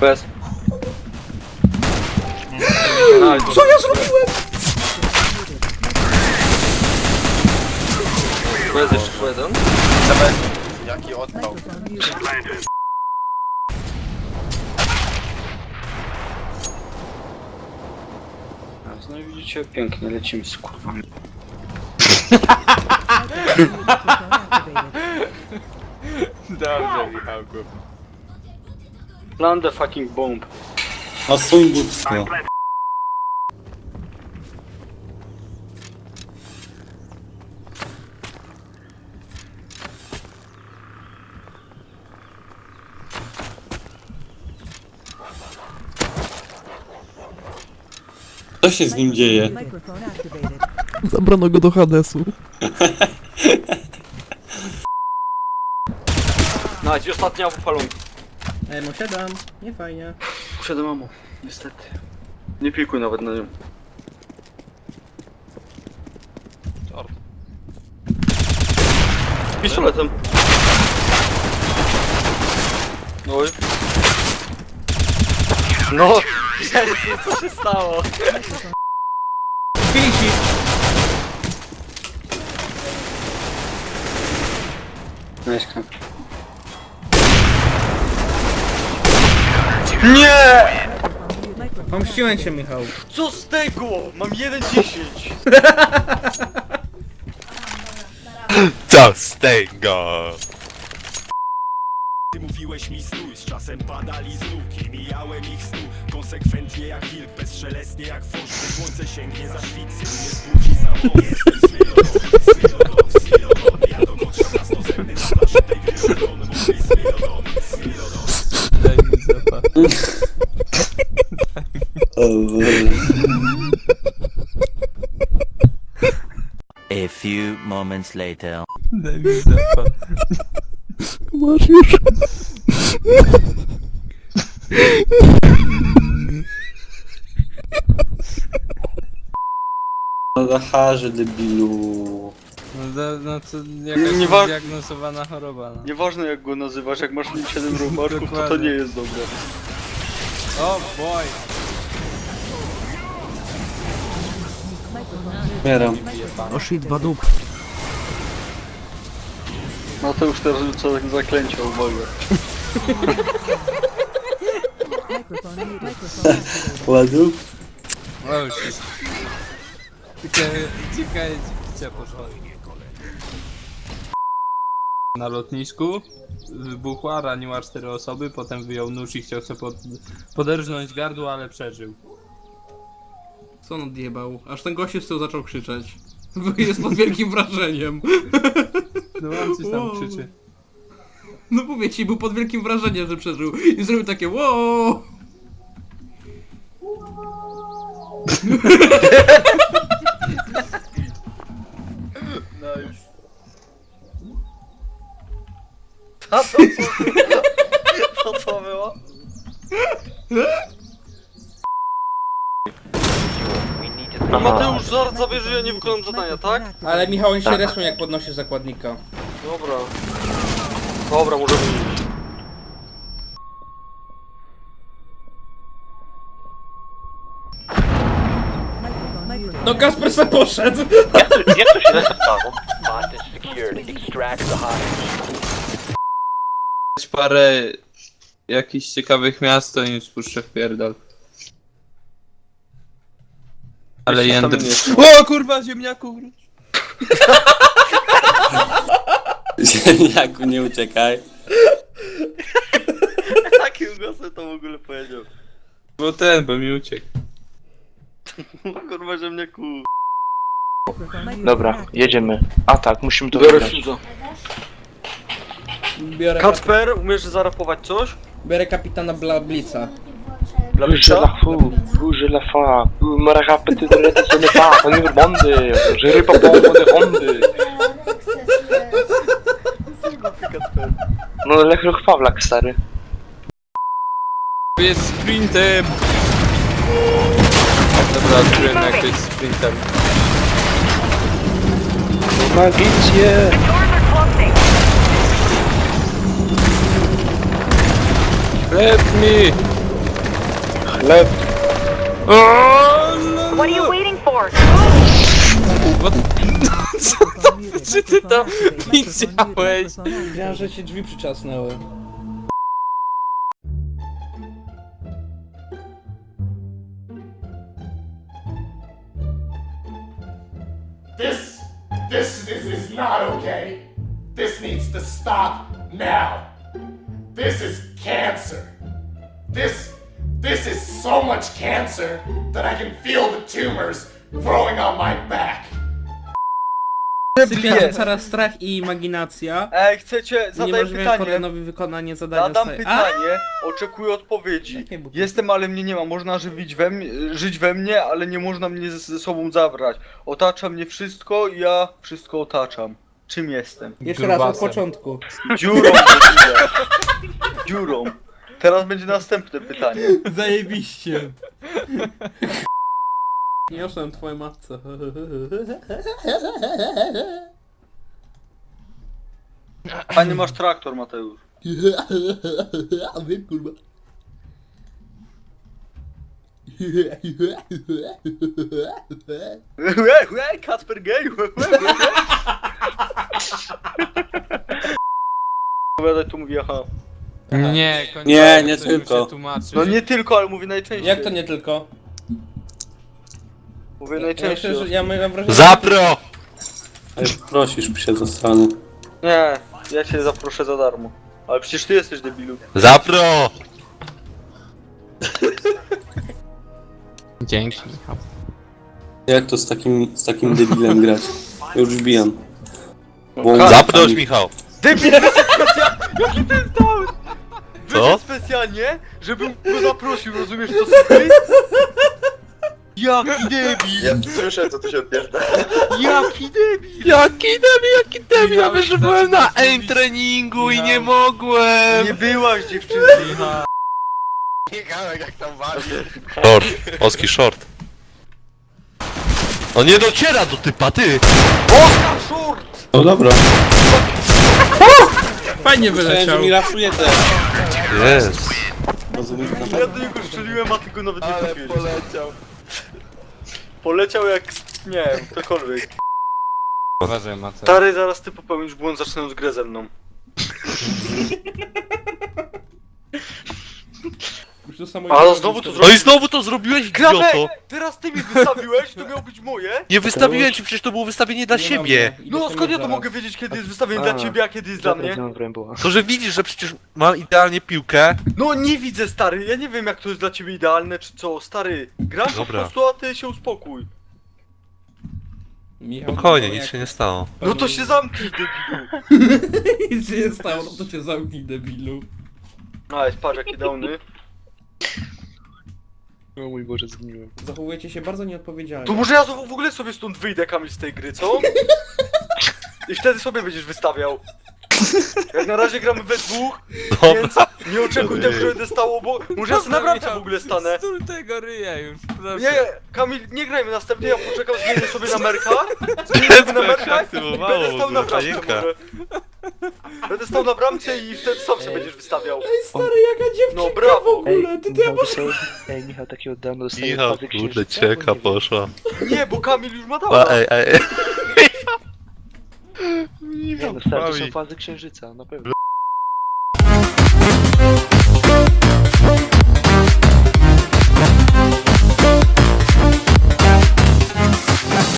Bez. Co ja zrobiłem? Bez jeszcze jeden. Jaki odpał. No i widzicie, pięknie, lecimy z kurwami. Dobrze, Michałku. Land the fucking bomb. A suń bóstwo. Co się z nim dzieje? Microphone activated. Zabrano go do Hadesu. No i ostatnia upalonka. Ej, no siadam. Nie fajnie. Przede mamą, niestety. Nie pikuj nawet na nią. Czort. Pistoletem. Oj. No! Jezu, co się stało? Filisi! Nice Nie! Pomściłem cię, Michał. Co z tego? Mam 1.10. Co z tego? Ty mówiłeś mi stój, z czasem padali z nóg i mijałem ich stół Konsekwentnie jak wilk, bezszelestnie jak wąż Gdy słońce sięgnie za szwicy, mnie zbudzi za Jestem later. Daj mi zapa. Masz już. No Zacharze debilu. No, to, no to jakaś Nie wa- zdiagnozowana choroba, no. Nieważne jak go nazywasz, jak masz 7 rumarków, to to Dokładnie. nie jest dobre. O, boy! Umieram. O shit, dwa dup. No to już teraz rzucę zaklęcia, activated. Ładów? O, shit. Ciekawe, ciekawe, gdzie poszła. Na lotnisku wybuchła, raniła cztery osoby, potem wyjął nóż i chciał sobie pod, poderżnąć gardło, ale przeżył. Co on odjebał? Aż ten gościu z tyłu zaczął krzyczeć. Jest pod wielkim wrażeniem. No on coś tam krzyczy. No mówię ci, był pod wielkim wrażeniem, że przeżył. I zrobił takie wow. zadania, tak? Ale Michał, on się resną jak podnosi zakładnika. Dobra. Dobra, możemy iść. No Kasper se poszedł! Jak to się stało? Hostage secured, extract the hostage parę jakichś ciekawych miast, to im spuszczę w pierdol. Ale nie O kurwa, ziemniaku wróć! Ziemniaku, nie uciekaj. Takim głosem to w ogóle powiedział. Bo ten, bo mi uciekł. No kurwa, że mnie ku... Microphone muted. Dobra, jedziemy. A tak, musimy to Biorę wygrać. Biorę, Kacper, umiesz zarapować coś? biorę kapitana Bla Je la fous, vous je la fa, me répétez de l'état ce n'est pas, on est monde, je réponds pas de rondy. No lech Pawlak stary. Jest sprintem! Dobra, odkryłem jak to jest sprintem. Magicie! Let me! Left. Oh, what are you waiting for? Czy ty tam widziałeś? Wiedziałem, że ci drzwi przyczasnęły. This, this, this is not okay. This needs to stop now. This is cancer. This, this is so much cancer that I can feel the tumors growing on my back. Sypia coraz strach i imaginacja. Ej, chcecie, zadaję Uniemożliwia pytanie. Korlenowi wykonanie zadania. Zadam swoje- pytanie, oczekuję odpowiedzi. Buty? Jestem, ale mnie nie ma. Można żywić we mnie, żyć we mnie, ale nie można mnie ze, ze sobą zabrać. Otacza mnie wszystko i ja wszystko otaczam. Czym jestem? Jeszcze raz od Grubasem. początku. Dziurą. Dziurą. Teraz będzie następne pytanie. Zajebiście. Niosłem twoją matce. Fajny masz traktor, Mateusz. A wiem kurwa. Łe, łe, Kacper gej. łe, łe, łe. Opowiadaj, tu mówi aha. Nie, kończę. Nie, nie ktoś mu tylko. się tłumaczy. No nie tylko, ale mówię najczęściej. Jak to nie tylko? Mówię Ja, najczęściej. myślę, że ja mam wrażenie... Zapro! Ej, Prosisz się za. Nie, ja cię zaproszę za darmo. Ale przecież ty jesteś debilu. Zapro! Dzięki, Michał. Jak to z takim, z takim debilem grać? Już wbijam. Bo Zaproś, Michał! Debil! Jaki to jest? Co? Specjalnie, żebym go zaprosił, rozumiesz to sobie? Jaki debil! Ja słyszę, co tu się odpierdza. Jaki debil! Jaki debil, jaki debil! Ja że byłem na aim treningu i nie mogłem! Nie byłaś dziewczyny. Biegałem jak tam wali. Short, oski short. On nie dociera do typa, ty! Oskar Short! No dobra. Fajnie Myślałem, wyleciał. że mi raszuje też. Jest. Ja do niego strzeliłem, a ty go nawet nie Ale trafiłeś. poleciał. Poleciał jak... nie wiem, ktokolwiek. Uważaj, Mateusz. Stary, zaraz ty popełnisz błąd zaczynając grę ze mną. Już to samo A znowu to No zrobiłeś. i znowu to zrobiłeś, Grabę! idioto! Teraz ty mi wystawiłeś, to miało być moje? Nie wystawiłem ci, przecież to było wystawienie dla siebie! No skąd ja to mogę wiedzieć, kiedy jest wystawienie dla ciebie, a kiedy jest dla mnie? To, że widzisz, że przecież mam idealnie piłkę. No nie widzę, stary, ja nie wiem jak to jest dla ciebie idealne, czy co, stary. Gram po Dobra. prostu, a ty się uspokój. Michał, Spokojnie, no, nic jak- się nie stało. No to się zamknij, debilu. Nic się nie stało, no to cię zamknij debilu. A, jest patrz jakie downy. O mój Boże, zgniłem. Zachowujecie się bardzo nieodpowiedzialnie. To może ja w ogóle sobie stąd wyjdę, Kamil, z tej gry, co? I wtedy sobie będziesz wystawiał. Jak na razie gramy we dwóch, Dobra. więc nie oczekuj tego, że będę stało, bo może ja sobie na bramce w ogóle stanę. Stór tego ryja już, proszę. Nie, Kamil, nie grajmy następnie, ja poczekam, zmienię sobie na Merka. Zmienię sobie na Merka i będę w stał na ogóle, bramce może. Będę stał na bramce i wtedy sam się będziesz wystawiał. Ej stary, jaka dziewczynka No brawo. w ogóle, ty ty Michał, masz... dostał, ej, Michał takiego downa dostaje Michał, kurde, księżyca, cieka poszła. Nie, bo Kamil już ma A, dała. ej, ej. Nie no, stary, to są fazy księżyca, na pewno.